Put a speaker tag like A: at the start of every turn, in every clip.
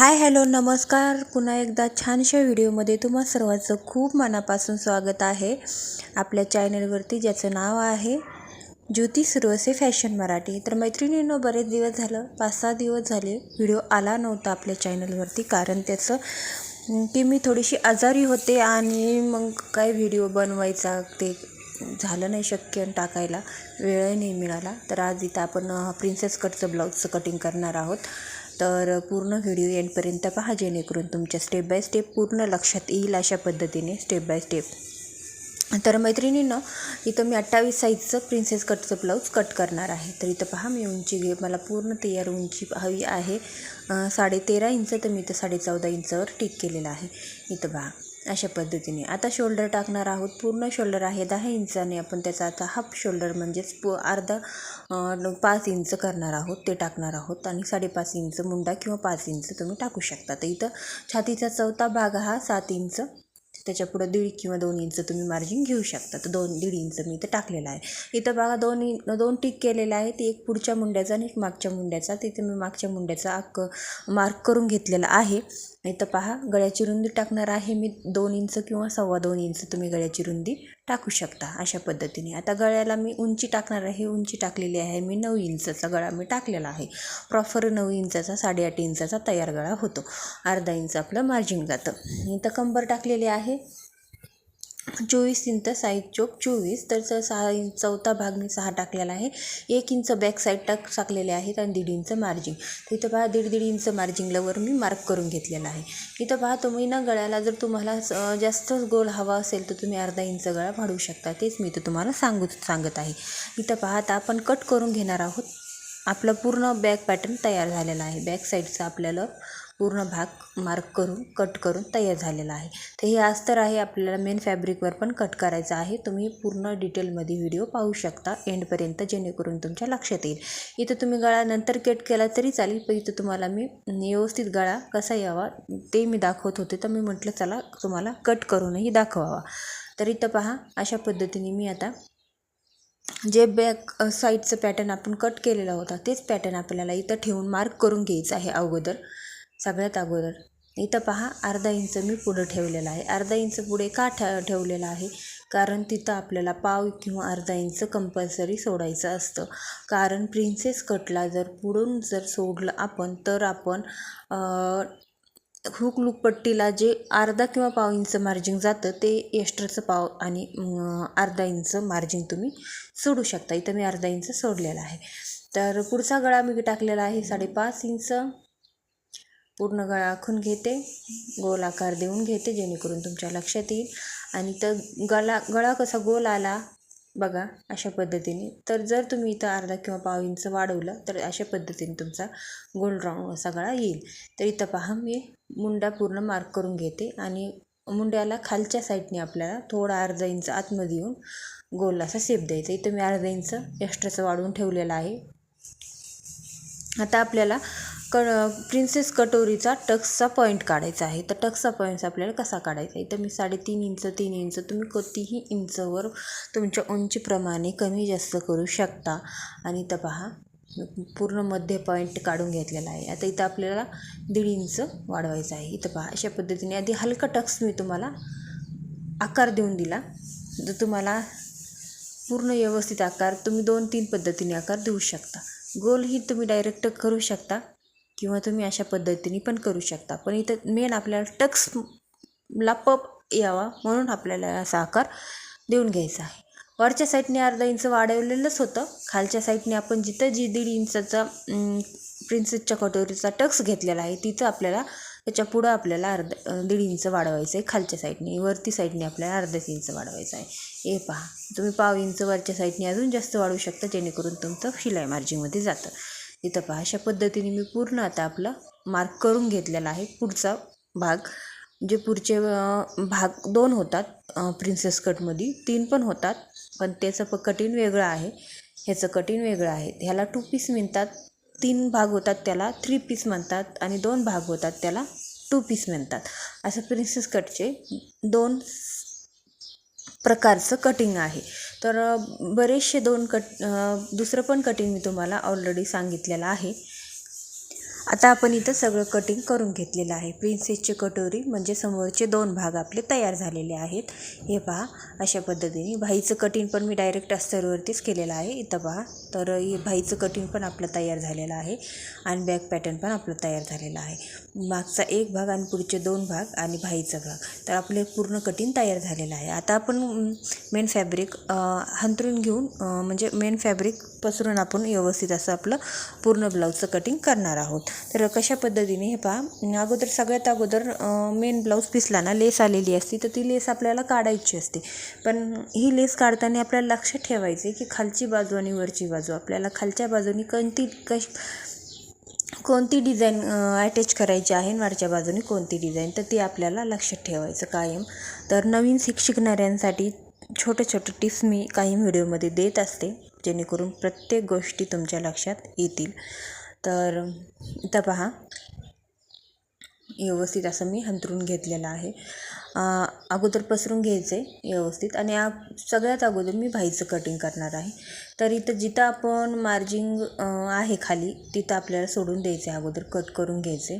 A: Hi hello नमस्कार. पुन्हा एकदा छानशा व्हिडिओमध्ये तुम्हा सर्वांचं खूप मनापासून स्वागत आहे. आपल्या चॅनलवरती ज्याचं नाव आहे ज्योती सुरवसे फॅशन मराठी. तर मैत्रिणींनो बरेच दिवस झालं पाच सहा दिवस झाले व्हिडिओ आला नव्हता आपल्या चॅनलवरती. कारण त्याचं की मी थोडीशी आजारी होते आणि मग काय व्हिडिओ बनवायचा ते झालं नाही शक्य टाकायला वेळही नाही मिळाला. तर आज इथं आपण प्रिन्सेस कटचं ब्लाऊजचं कटिंग करणार आहोत. तर पूर्ण व्हिडिओ एंडपर्यंत पहा जेणेकरून तुमच्या स्टेप बाय स्टेप पूर्ण लक्षात येईल अशा पद्धतीने स्टेप बाय स्टेप तर मैत्रिणीनं इथं मी अठ्ठावीस साईजचं प्रिन्सेस कटचं ब्लाऊज कट करणार आहे. तर इथं पहा मी उंची घे मला पूर्ण तयार उंची हवी आहे. साडेतेरा साडे तेरा इंच तर मी इथं साडे चौदा इंचावर टिक केलेलं आहे. इथं पहा अशा पद्धतीने. आता शोल्डर टाकणार आहोत. पूर्ण शोल्डर आहे दहा इंचाने आपण त्याचा आता हाफ शोल्डर म्हणजेच पू अर्धा पाच इंच करणार आहोत. ते टाकणार आहोत आणि साडेपाच इंच मुंडा किंवा पाच इंच तुम्ही टाकू शकता. तर इथं छातीचा चौथा भाग हा सात इंच त्याच्या पुढं दीड किंवा दोन इंच तुम्ही मार्जिन घेऊ शकता. तर दोन दीड इंच मी इथं टाकलेलं आहे. इथं बघा दोन इन दोन टिक केलेलं आहे. ते एक पुढच्या मुंड्याचा आणि एक मागच्या मुंड्याचा. तिथे मी मागच्या मुंड्याचा अक्क मार्क करून घेतलेला आहे. नाही तर पहा गळ्याची रुंदी टाकणार आहे मी दोन इंच किंवा सव्वा दोन इंच तुम्ही गळ्याची रुंदी टाकू शकता अशा पद्धतीने. आता गळ्याला मी उंची टाकणार आहे उंची टाकलेली आहे मी नऊ इंचचा गळा मी टाकलेला आहे. प्रॉपर नऊ इंचाचा साडेआठ इंचाचा तयार गळा होतो. अर्धा इंच आपलं मार्जिन जातं इथं कंबर टाकलेली आहे. चोवीस इंच साईज चोक चोवीस तर सहा इंच चौथा भाग मी सहा टाकलेला आहे. एक इंच बॅक साईड टाक टाकलेले आहेत आणि दीड इंच मार्जिंग तर इथं पहा दीड दीड इंच मार्जिंगलावर मी मार्क करून घेतलेला आहे. इथं पहा तुम्ही ना गळ्याला जर तुम्हाला जास्तच गोल हवा असेल तर तुम्ही अर्धा इंच गळा वाढवू शकता. तेच मी इथं तुम्हाला सांगू सांगत आहे. इथं पहा आता आपण कट करून घेणार आहोत. आपलं पूर्ण बॅक पॅटर्न तयार झालेला आहे. बॅक साईडचा आपल्याला पूर्ण भाग मार्क करून कट करून तयार झालेला आहे. तर हे अस्तर आहे आपल्याला मेन फॅब्रिकवर पण कट करायचं आहे. तुम्ही पूर्ण डिटेलमध्ये व्हिडिओ पाहू शकता एंडपर्यंत जेणेकरून तुमच्या लक्षात येईल. इथं तुम्ही गळा नंतर कट केला तरी चालेल पण इथं तुम्हाला मी व्यवस्थित गळा कसा यावा ते मी दाखवत होते तर मी म्हटलं चला तुम्हाला कट करूनही दाखवावा. तर इथं पहा अशा पद्धतीने मी आता जे बॅक साईडचं पॅटर्न आपण कट केलेला होता तेच पॅटर्न आपल्याला इथं ठेवून मार्क करून घ्यायचं आहे अगोदर. सगळ्यात अगोदर. इथं पहा अर्धा इंच मी पुढं ठेवलेला आहे. अर्धा इंच पुढे का ठे ठेवलेला आहे? कारण तिथं आपल्याला पाव किंवा अर्धा इंच कंपल्सरी सोडायचं असतं. कारण प्रिन्सेस कटला जर पुढून जर सोडलं आपण तर आपण हुक लूक पट्टीला जे अर्धा किंवा पाव इंच मार्जिन जातं ते एक्स्ट्राचं पाव आणि अर्धा इंच मार्जिन तुम्ही सोडू शकता. इथं मी अर्धा इंच सोडलेला आहे. तर पुढचा गळा मी टाकलेला आहे साडेपाच इंच. पूर्ण गळा आखून घेते. गोल आकार देऊन घेते जेणेकरून तुमच्या लक्षात येईल. आणि तर गळा गळा कसा गोल आला बघा अशा पद्धतीने. तर जर तुम्ही इथं अर्धा किंवा पाव इंच वाढवलं तर अशा पद्धतीने तुमचा गोल राऊंड असा गळा येईल. तर इथं पहा मी मुंडा पूर्ण मार्क करून घेते. आणि मुंड्याला खालच्या साईडने आपल्याला थोडा अर्धा इंच आतमध्ये येऊन गोल असा शेप द्यायचा. इथं मी अर्धा इंच एक्स्ट्राचं वाढवून ठेवलेला आहे. आता आपल्याला क प्रिन्सेस कटोरीचा टक्सचा पॉईंट काढायचा आहे. तर टक्सचा पॉईंट आपल्याला कसा काढायचा आहे? तर मी साडेतीन इंच तीन इंच तुम्ही कोणतीही इंचवर तुमच्या उंचीप्रमाणे कमी जास्त करू शकता. आणि इथं पहा पूर्ण मध्य पॉईंट काढून घेतलेला आहे. आता इथं आपल्याला दीड इंच वाढवायचं आहे. इथं पहा अशा पद्धतीने आधी हलका टक्स मी तुम्हाला आकार देऊन दिला. जर तुम्हाला पूर्ण व्यवस्थित आकार तुम्ही दोन तीन पद्धतीने आकार देऊ शकता. गोलही तुम्ही डायरेक्ट करू शकता. किंवा तुम्ही अशा पद्धतीने पण करू शकता. पण इथं मेन आपल्याला टक्स ला पप यावा म्हणून आपल्याला असा आकार देऊन घ्यायचा आहे. वरच्या साईडने अर्धा इंच वाढवलेलंच होतं. खालच्या साईडने आपण जिथं जी दीड इंचाचा प्रिन्सेसच्या कटोरीचा टक्स घेतलेला आहे तिथं आपल्याला त्याच्या पुढं आपल्याला अर्धा दीड इंच वाढवायचं आहे. खालच्या साईडने वरती साईडने आपल्याला अर्धाच इंच वाढवायचं आहे. हे पहा. तुम्ही पाव इंच वरच्या साईडने अजून जास्त वाढवू शकता जेणेकरून तुमचं शिलाई मार्जिनमध्ये जातं. इथं पहा अशा पद्धतीने मी पूर्ण आता आपलं मार्क करून घेतलेला आहे. पुढचा भाग जे पुढचे भाग दोन होतात प्रिन्सेस कटमध्ये तीन पण होतात पण त्याचं प कटिंग वेगळं आहे. ह्याचं कटिंग वेगळं आहे. ह्याला टू पीस म्हणतात तीन भाग होतात त्याला थ्री पीस म्हणतात आणि दोन भाग होतात त्याला टू पीस म्हणतात. असं प्रिन्सेस कटचे दोन प्रकारचं कटिंग आहे. तर बरेचसे दोन कट दुसरं पण कटिंग मी तुम्हाला ऑलरेडी सांगितलेलं आहे. आता आपण इथं सगळं कटिंग करून घेतलेलं आहे. प्रिन्सेसची कटोरी म्हणजे समोरचे दोन भाग आपले तयार झालेले आहेत. हे पहा अशा पद्धतीने. भाईचं कटिंग पण मी डायरेक्ट अस्तरवरतीच केलेलं आहे. इथं पहा तर हे भाईचं कटिंग पण आपलं तयार झालेलं आहे. आणि बॅक पॅटर्न पण आपलं तयार झालेलं आहे. मागचा एक भाग आणि पुढचे दोन भाग आणि भाईचा भाग. तर आपले पूर्ण कटिंग तयार झालेलं आहे. आता आपण मेन फॅब्रिक हंतरून घेऊन म्हणजे मेन फॅब्रिक पसरून आपण व्यवस्थित असं आपलं पूर्ण ब्लाऊजचं कटिंग करणार आहोत. तर कशा पद्धतीने हे पहा अगोदर सगळ्यात अगोदर मेन ब्लाऊज पिसला ना लेस आलेली असती तर ती लेस आपल्याला काढायची असते. पण ही लेस काढताना आपल्याला लक्षात ठेवायचे की खालची बाजू आणि वरची बाजू आपल्याला खालच्या बाजूनी कोणती कश कोणती डिझाईन अटॅच करायची आहे आणि वरच्या बाजूने कोणती डिझाईन तर ती आपल्याला लक्षात ठेवायचं कायम. तर नवीन शिक शिकणाऱ्यांसाठी छोटे छोटे टिप्स मी काही व्हिडिओमध्ये देत असते. जेणेकरून प्रत्येक गोष्टी तुमच्या लक्षात येतील. तर इथं पहा. व्यवस्थित असं मी हंतरून घेतलेलं आहे. अगोदर पसरून घ्यायचं आहे व्यवस्थित आणि आ सगळ्यात अगोदर मी भाईचं कटिंग करणार आहे. तर इथं जिथं आपण मार्जिंग आहे खाली तिथं आपल्याला सोडून द्यायचं आहे अगोदर कट करून घ्यायचे.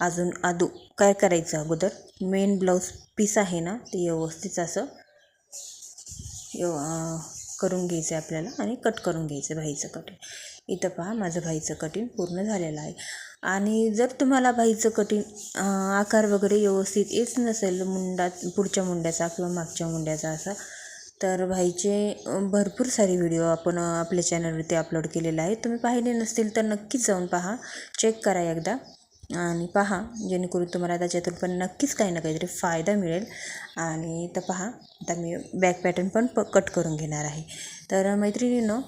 A: अजून आदू काय करायचं अगोदर? मेन ब्लाऊज पीस आहे ना ते व्यवस्थित असं करून घ्यायचं आहे आपल्याला आणि कट करून घ्यायचं आहे भाईचं कटिंग इथं पहा माझं भाईचं कटिंग पूर्ण झालेलं आहे. आणि जर तुम्हाला भाईचं कटिंग आकार वगैरे व्यवस्थित येत नसेल मुंडा पुढच्या मुंड्याचा किंवा मागच्या मुंड्याचा असा तर भाईचे भरपूर सारे व्हिडिओ आपण आपल्या चॅनलवरती अपलोड केलेले आहेत. तुम्ही पाहिले नसतील तर नक्कीच जाऊन पहा. चेक करा एकदा. आणि पहा जेणेकरून तुम्हाला त्याच्यातून पण नक्कीच काही ना काहीतरी फायदा मिळेल. आणि तर पहा आता मी बॅक पॅटर्न पण प कट करून घेणार आहे. तर मैत्रिणीनं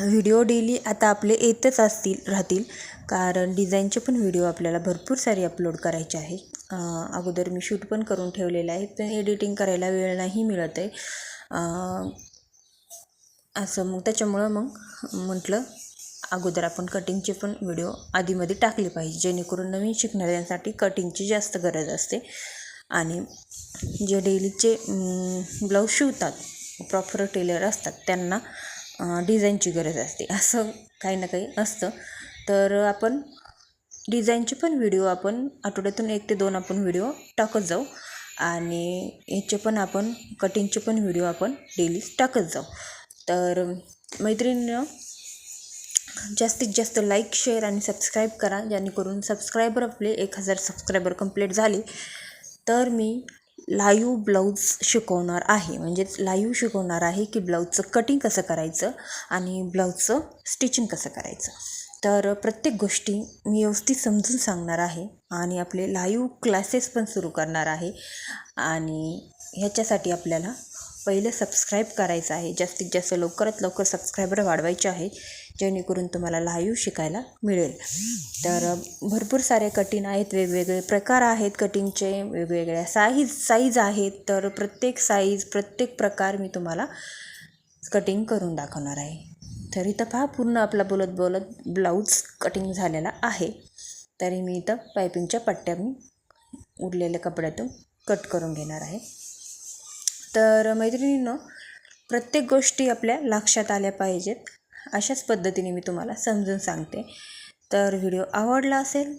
A: व्हिडिओ डेली आता आपले येतच असतील राहतील. कारण डिझाईनचे पण व्हिडिओ आपल्याला भरपूर सारे अपलोड करायचे आहे. अगोदर मी शूट पण करून ठेवलेलं आहे पण एडिटिंग करायला वेळ नाही मिळत आहे. असं मग त्याच्यामुळं मग म्हटलं अगोदर आपण कटिंगचे पण व्हिडिओ आधीमध्ये टाकले पाहिजे जेणेकरून नवीन शिकणाऱ्यांसाठी कटिंगची जास्त गरज असते. आणि जे डेलीचे ब्लाऊज शिवतात प्रॉपर टेलर असतात त्यांना डिझाईनची गरज असते. असं काही ना काही असतं. तर आपण डिझाईनचे पण व्हिडिओ आपण आठवड्यातून एक ते दोन आपण व्हिडिओ टाकत जाऊ. आणि याचे पण आपण कटिंगचे पण व्हिडिओ आपण डेली टाकत जाऊ. तर मैत्रिणीनं जास्तीत जास्त लाईक शेअर आणि सबस्क्राईब करा. जेणेकरून सबस्क्रायबर आपले एक हजार सबस्क्रायबर कंप्लीट झाले तर मी लाईव्ह ब्लाऊज शिकवणार आहे. म्हणजेच लाईव्ह शिकवणार आहे की ब्लाऊजचं कटिंग कसं करायचं आणि ब्लाऊजचं स्टिचिंग कसं करायचं. तर प्रत्येक गोष्टी मी व्यवस्थित समजून सांगणार आहे आणि आपले लाईव्ह क्लासेस पण सुरू करणार आहे. आणि ह्याच्यासाठी आपल्याला पहिलं सबस्क्राईब करायचं आहे. जास्तीत जास्त लवकरात लवकर सबस्क्रायबर वाढवायचे आहे जेणेकरून तुम्हाला लाईव्ह शिकायला मिळेल. तर भरपूर सारे कटिंग आहेत वेगवेगळे प्रकार आहेत कटिंगचे वेगवेगळ्या साईज साईज आहेत. तर प्रत्येक साईज प्रत्येक प्रकार मी तुम्हाला कटिंग करून दाखवणार आहे. तर इथं पहा पूर्ण आपला बोलत बोलत ब्लाऊज कटिंग झालेला आहे. तरी मी इथं पायपिंगच्या पट्ट्या उरलेल्या कपड्यातून कट करून घेणार आहे. तर मैत्रिणींनो प्रत्येक गोष्टी आपल्या लक्षात आल्या पाहिजेत. अशाच पद्धतीने मी तुम्हाला समजून सांगते. तर व्हिडिओ आवडला असेल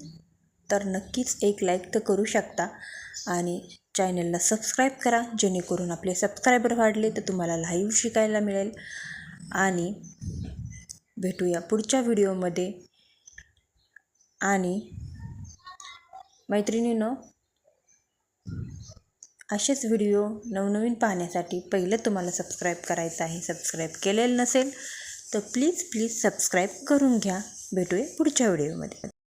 A: तर नक्कीच एक लाईक तर करू शकता आणि चॅनलला सबस्क्राईब करा जेणेकरून आपले सबस्क्रायबर वाढले तर तुम्हाला लाईव्ह शिकायला मिळेल. आणि भेटूया पुढच्या व्हिडिओमध्ये आणि मैत्रिणीनं असेच व्हिडिओ नवनवीन पाहण्यासाठी पहिलं तुम्हाला सबस्क्राईब करायचं आहे. सबस्क्राईब केलेलं नसेल तर प्लीज प्लीज सबस्क्राईब करून घ्या. भेटूया पुढच्या व्हिडिओमध्ये.